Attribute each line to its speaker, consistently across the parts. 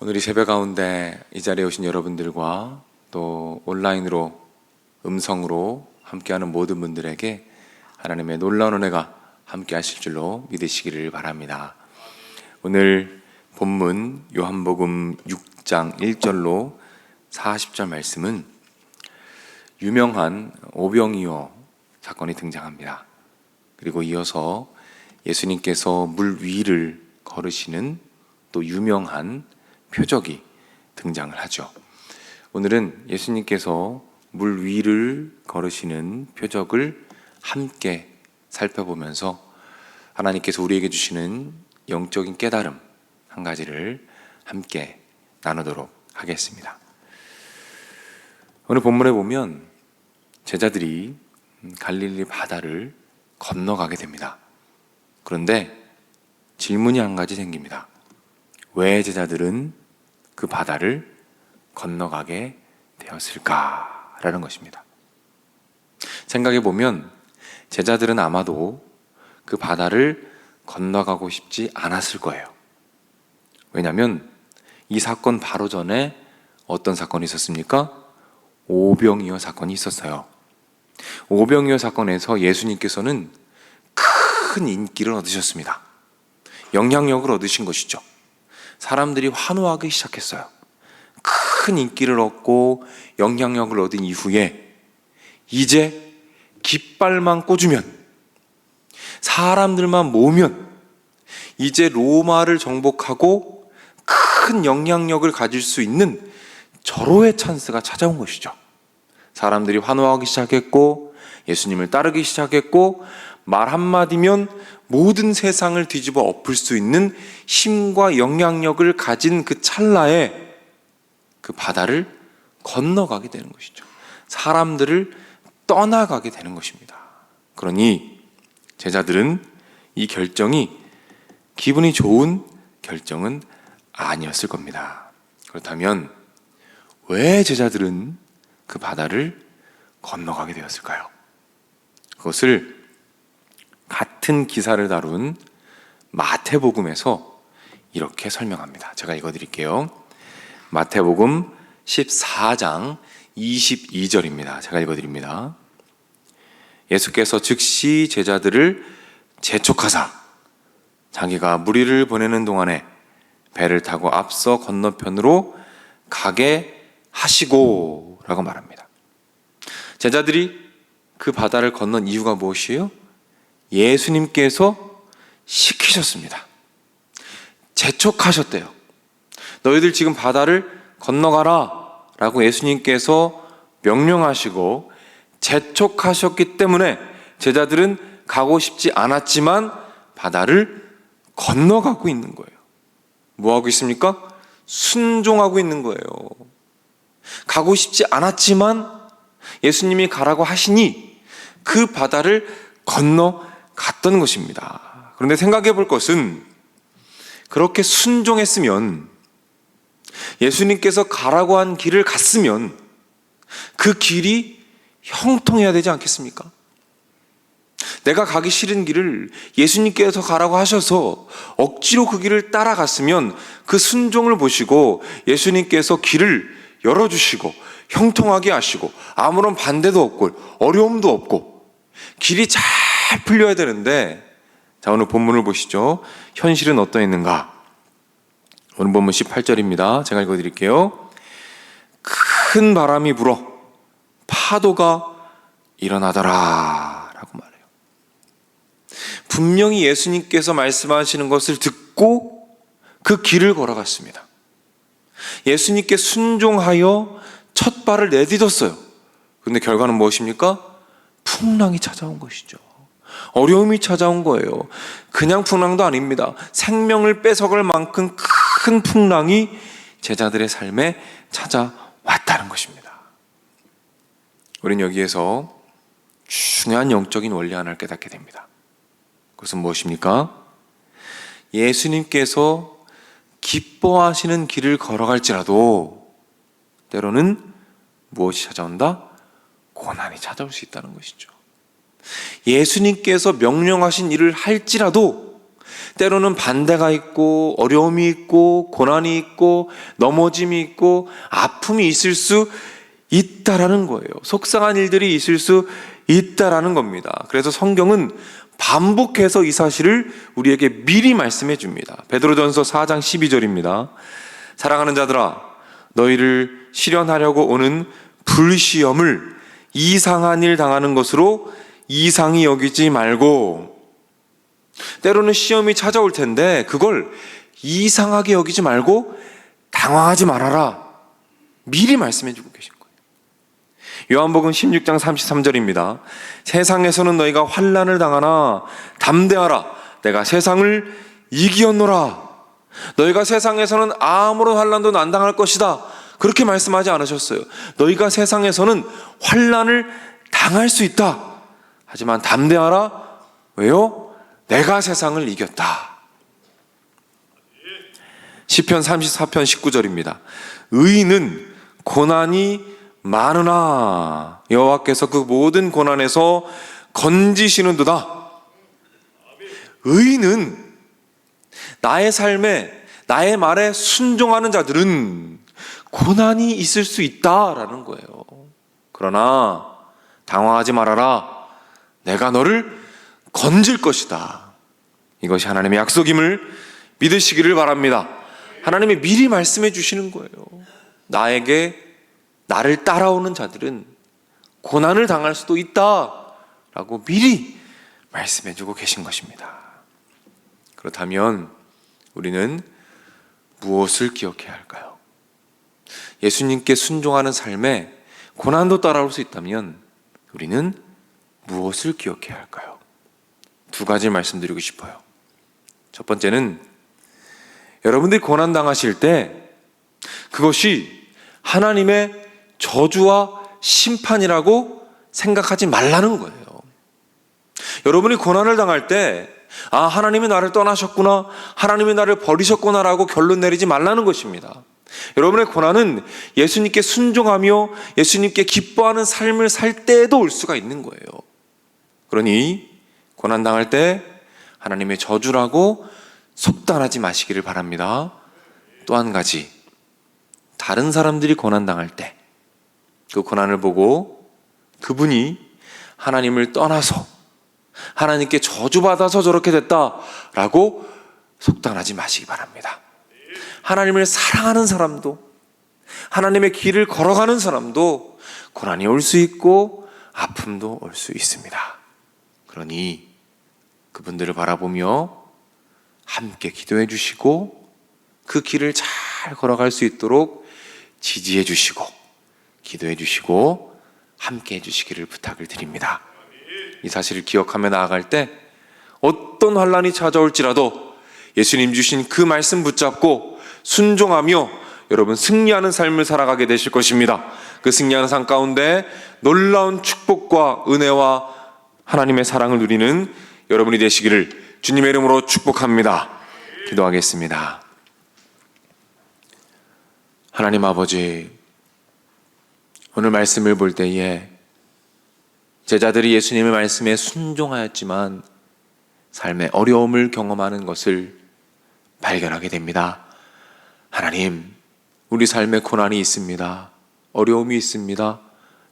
Speaker 1: 오늘 이 새벽 가운데 이 자리에 오신 여러분들과 또 온라인으로 음성으로 함께하는 모든 분들에게 하나님의 놀라운 은혜가 함께 하실 줄로 믿으시기를 바랍니다. 오늘 본문 요한복음 6장 1절로 40절 말씀은 유명한 오병이어 사건이 등장합니다. 그리고 이어서 예수님께서 물 위를 걸으시는 또 유명한 표적이 등장을 하죠. 오늘은 예수님께서 물 위를 걸으시는 표적을 함께 살펴보면서 하나님께서 우리에게 주시는 영적인 깨달음 한 가지를 함께 나누도록 하겠습니다. 오늘 본문에 보면 제자들이 갈릴리 바다를 건너가게 됩니다. 그런데 질문이 한 가지 생깁니다. 왜 제자들은 그 바다를 건너가게 되었을까라는 것입니다. 생각해 보면 제자들은 아마도 그 바다를 건너가고 싶지 않았을 거예요. 왜냐하면 이 사건 바로 전에 어떤 사건이 있었습니까? 오병이어 사건이 있었어요. 오병이어 사건에서 예수님께서는 큰 인기를 얻으셨습니다. 영향력을 얻으신 것이죠. 사람들이 환호하기 시작했어요. 큰 인기를 얻고 영향력을 얻은 이후에 이제 깃발만 꽂으면 사람들만 모으면 이제 로마를 정복하고 큰 영향력을 가질 수 있는 절호의 찬스가 찾아온 것이죠. 사람들이 환호하기 시작했고 예수님을 따르기 시작했고 말 한마디면 모든 세상을 뒤집어 엎을 수 있는 힘과 영향력을 가진 그 찰나에 그 바다를 건너가게 되는 것이죠. 사람들을 떠나가게 되는 것입니다. 그러니 제자들은 이 결정이 기분이 좋은 결정은 아니었을 겁니다. 그렇다면 왜 제자들은 그 바다를 건너가게 되었을까요? 그것을 같은 기사를 다룬 마태복음에서 이렇게 설명합니다. 제가 읽어 드릴게요. 마태복음 14장 22절입니다. 제가 읽어 드립니다. 예수께서 즉시 제자들을 재촉하사 자기가 무리를 보내는 동안에 배를 타고 앞서 건너편으로 가게 하시고 라고 말합니다. 제자들이 그 바다를 건넌 이유가 무엇이에요? 예수님께서 시키셨습니다. 재촉하셨대요. 너희들 지금 바다를 건너가라 라고 예수님께서 명령하시고 재촉하셨기 때문에 제자들은 가고 싶지 않았지만 바다를 건너가고 있는 거예요. 뭐 하고 있습니까? 순종하고 있는 거예요. 가고 싶지 않았지만 예수님이 가라고 하시니 그 바다를 건너 갔던 것입니다. 그런데 생각해 볼 것은 그렇게 순종했으면 예수님께서 가라고 한 길을 갔으면 그 길이 형통해야 되지 않겠습니까? 내가 가기 싫은 길을 예수님께서 가라고 하셔서 억지로 그 길을 따라갔으면 그 순종을 보시고 예수님께서 길을 열어주시고 형통하게 하시고 아무런 반대도 없고 어려움도 없고 길이 잘 풀려야 되는데 자 오늘 본문을 보시죠. 현실은 어떠했는가? 오늘 본문 18절입니다. 제가 읽어 드릴게요. 큰 바람이 불어 파도가 일어나더라 라고 말해요. 분명히 예수님께서 말씀하시는 것을 듣고 그 길을 걸어갔습니다. 예수님께 순종하여 첫 발을 내딛었어요. 근데 결과는 무엇입니까? 풍랑이 찾아온 것이죠. 어려움이 찾아온 거예요. 그냥 풍랑도 아닙니다. 생명을 뺏어갈 만큼 큰 풍랑이 제자들의 삶에 찾아왔다는 것입니다. 우리는 여기에서 중요한 영적인 원리 하나를 깨닫게 됩니다. 그것은 무엇입니까? 예수님께서 기뻐하시는 길을 걸어갈지라도 때로는 무엇이 찾아온다? 고난이 찾아올 수 있다는 것이죠. 예수님께서 명령하신 일을 할지라도 때로는 반대가 있고 어려움이 있고 고난이 있고 넘어짐이 있고 아픔이 있을 수 있다라는 거예요. 속상한 일들이 있을 수 있다라는 겁니다. 그래서 성경은 반복해서 이 사실을 우리에게 미리 말씀해 줍니다. 베드로전서 4장 12절입니다. 사랑하는 자들아 너희를 실현하려고 오는 불시험을 이상한 일 당하는 것으로 이상히 여기지 말고 때로는 시험이 찾아올 텐데 그걸 이상하게 여기지 말고 당황하지 말아라. 미리 말씀해 주고 계신 거예요. 요한복음 16장 33절입니다. 세상에서는 너희가 환난을 당하나 담대하라. 내가 세상을 이기었노라. 너희가 세상에서는 아무런 환난도 안 당할 것이다. 그렇게 말씀하지 않으셨어요. 너희가 세상에서는 환난을 당할 수 있다. 하지만 담대하라. 왜요? 내가 세상을 이겼다. 시편 34편 19절입니다. 의인은 고난이 많으나 여호와께서 그 모든 고난에서 건지시는도다. 의인은 나의 삶에 나의 말에 순종하는 자들은 고난이 있을 수 있다라는 거예요. 그러나 당황하지 말아라. 내가 너를 건질 것이다. 이것이 하나님의 약속임을 믿으시기를 바랍니다. 하나님이 미리 말씀해 주시는 거예요. 나에게 나를 따라오는 자들은 고난을 당할 수도 있다라고 미리 말씀해 주고 계신 것입니다. 그렇다면 우리는 무엇을 기억해야 할까요? 예수님께 순종하는 삶에 고난도 따라올 수 있다면 우리는 무엇을 기억해야 할까요? 두 가지 말씀드리고 싶어요. 첫 번째는 여러분들이 고난 당하실 때 그것이 하나님의 저주와 심판이라고 생각하지 말라는 거예요. 여러분이 고난을 당할 때 아, 하나님이 나를 떠나셨구나. 하나님이 나를 버리셨구나라고 결론 내리지 말라는 것입니다. 여러분의 고난은 예수님께 순종하며 예수님께 기뻐하는 삶을 살 때에도 올 수가 있는 거예요. 그러니 고난 당할 때 하나님의 저주라고 속단하지 마시기를 바랍니다. 또 한 가지 다른 사람들이 고난 당할 때 그 고난을 보고 그분이 하나님을 떠나서 하나님께 저주받아서 저렇게 됐다라고 속단하지 마시기 바랍니다. 하나님을 사랑하는 사람도 하나님의 길을 걸어가는 사람도 고난이 올 수 있고 아픔도 올 수 있습니다. 그러니 그분들을 바라보며 함께 기도해 주시고 그 길을 잘 걸어갈 수 있도록 지지해 주시고 기도해 주시고 함께 해 주시기를 부탁을 드립니다. 이 사실을 기억하며 나아갈 때 어떤 환란이 찾아올지라도 예수님 주신 그 말씀 붙잡고 순종하며 여러분 승리하는 삶을 살아가게 되실 것입니다. 그 승리하는 삶 가운데 놀라운 축복과 은혜와 하나님의 사랑을 누리는 여러분이 되시기를 주님의 이름으로 축복합니다. 기도하겠습니다. 하나님 아버지, 오늘 말씀을 볼 때에 제자들이 예수님의 말씀에 순종하였지만 삶의 어려움을 경험하는 것을 발견하게 됩니다. 하나님, 우리 삶에 고난이 있습니다. 어려움이 있습니다.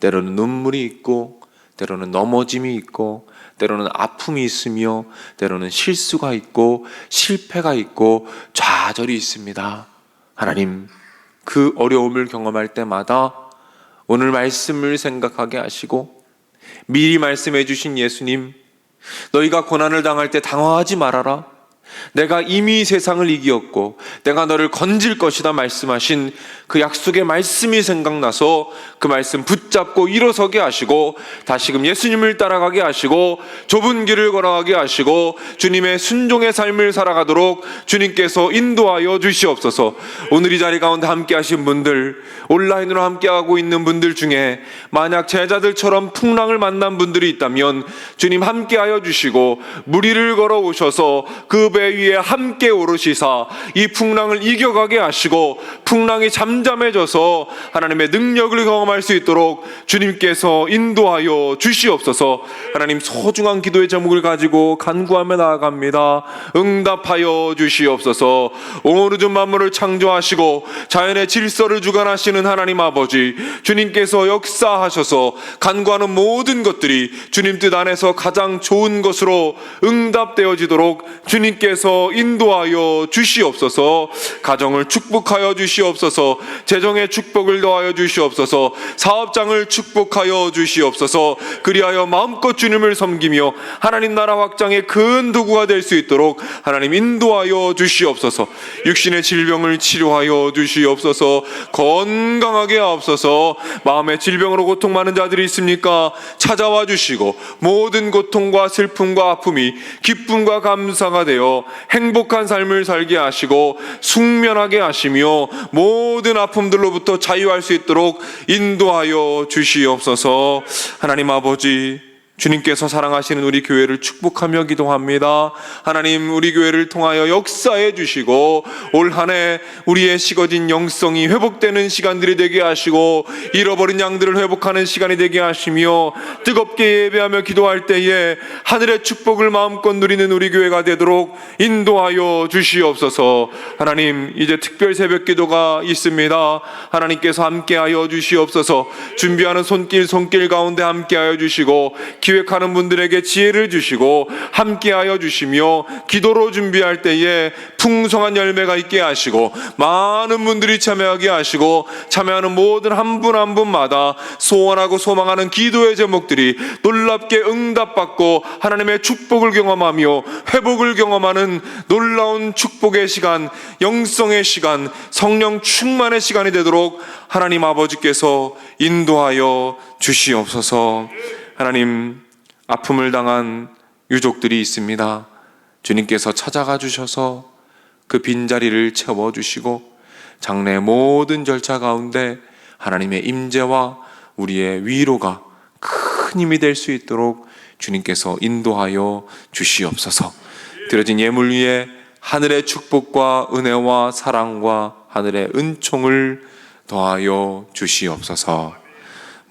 Speaker 1: 때로는 눈물이 있고, 때로는 넘어짐이 있고, 때로는 아픔이 있으며, 때로는 실수가 있고, 실패가 있고, 좌절이 있습니다. 하나님, 그 어려움을 경험할 때마다 오늘 말씀을 생각하게 하시고, 미리 말씀해 주신 예수님, 너희가 고난을 당할 때 당황하지 말아라. 내가 이미 세상을 이기었고 내가 너를 건질 것이다 말씀하신 그 약속의 말씀이 생각나서 그 말씀 붙잡고 일어서게 하시고 다시금 예수님을 따라가게 하시고 좁은 길을 걸어가게 하시고 주님의 순종의 삶을 살아가도록 주님께서 인도하여 주시옵소서. 오늘 이 자리 가운데 함께 하신 분들 온라인으로 함께하고 있는 분들 중에 만약 제자들처럼 풍랑을 만난 분들이 있다면 주님 함께하여 주시고 무리를 걸어 오셔서 그 배
Speaker 2: 교회 위에 함께 오르시사 이 풍랑을 이겨가게 하시고 풍랑이 잠잠해져서 하나님의 능력을 경험할 수 있도록 주님께서 인도하여 주시옵소서. 하나님 소중한 기도의 제목을 가지고 간구하며 나아갑니다. 응답하여 주시옵소서. 오르준 만물을 창조하시고 자연의 질서를 주관하시는 하나님 아버지 주님께서 역사하셔서 간구하는 모든 것들이 주님 뜻 안에서 가장 좋은 것으로 응답되어지도록 주님께서 인도하여 주시옵소서 가정을 축복하여 주시옵소서 재정의 축복을 더하여 주시옵소서 사업장을 축복하여 주시옵소서 그리하여 마음껏 주님을 섬기며 하나님 나라 확장의 큰 도구가 될 수 있도록 하나님 인도하여 주시옵소서 육신의 질병을 치료하여 주시옵소서 건강하게 하옵소서 마음의 질병으로 고통 많은 자들이 있습니까? 찾아와 주시고 모든 고통과 슬픔과 아픔이 기쁨과 감사가 되어 행복한 삶을 살게 하시고 숙면하게 하시며 모든 아픔들로부터 자유할 수 있도록 인도하여 주시옵소서. 하나님 아버지 주님께서 사랑하시는 우리 교회를 축복하며 기도합니다. 하나님 우리 교회를 통하여 역사해 주시고 올 한 해 우리의 식어진 영성이 회복되는 시간들이 되게 하시고 잃어버린 양들을 회복하는 시간이 되게 하시며 뜨겁게 예배하며 기도할 때에 하늘의 축복을 마음껏 누리는 우리 교회가 되도록 인도하여 주시옵소서. 하나님 이제 특별 새벽 기도가 있습니다. 하나님께서 함께하여 주시옵소서. 준비하는 손길 손길 가운데 함께하여 주시고 기획하는 분들에게 지혜를 주시고 함께하여 주시며 기도로 준비할 때에 풍성한 열매가 있게 하시고 많은 분들이 참여하게 하시고 참여하는 모든 한 분 한 분마다 소원하고 소망하는 기도의 제목들이 놀랍게 응답받고 하나님의 축복을 경험하며 회복을 경험하는 놀라운 축복의 시간, 영성의 시간, 성령 충만의 시간이 되도록 하나님 아버지께서 인도하여 주시옵소서. 하나님 아픔을 당한 유족들이 있습니다. 주님께서 찾아가 주셔서 그 빈자리를 채워 주시고 장래 모든 절차 가운데 하나님의 임재와 우리의 위로가 큰 힘이 될 수 있도록 주님께서 인도하여 주시옵소서. 드려진 예물 위에 하늘의 축복과 은혜와 사랑과 하늘의 은총을 더하여 주시옵소서.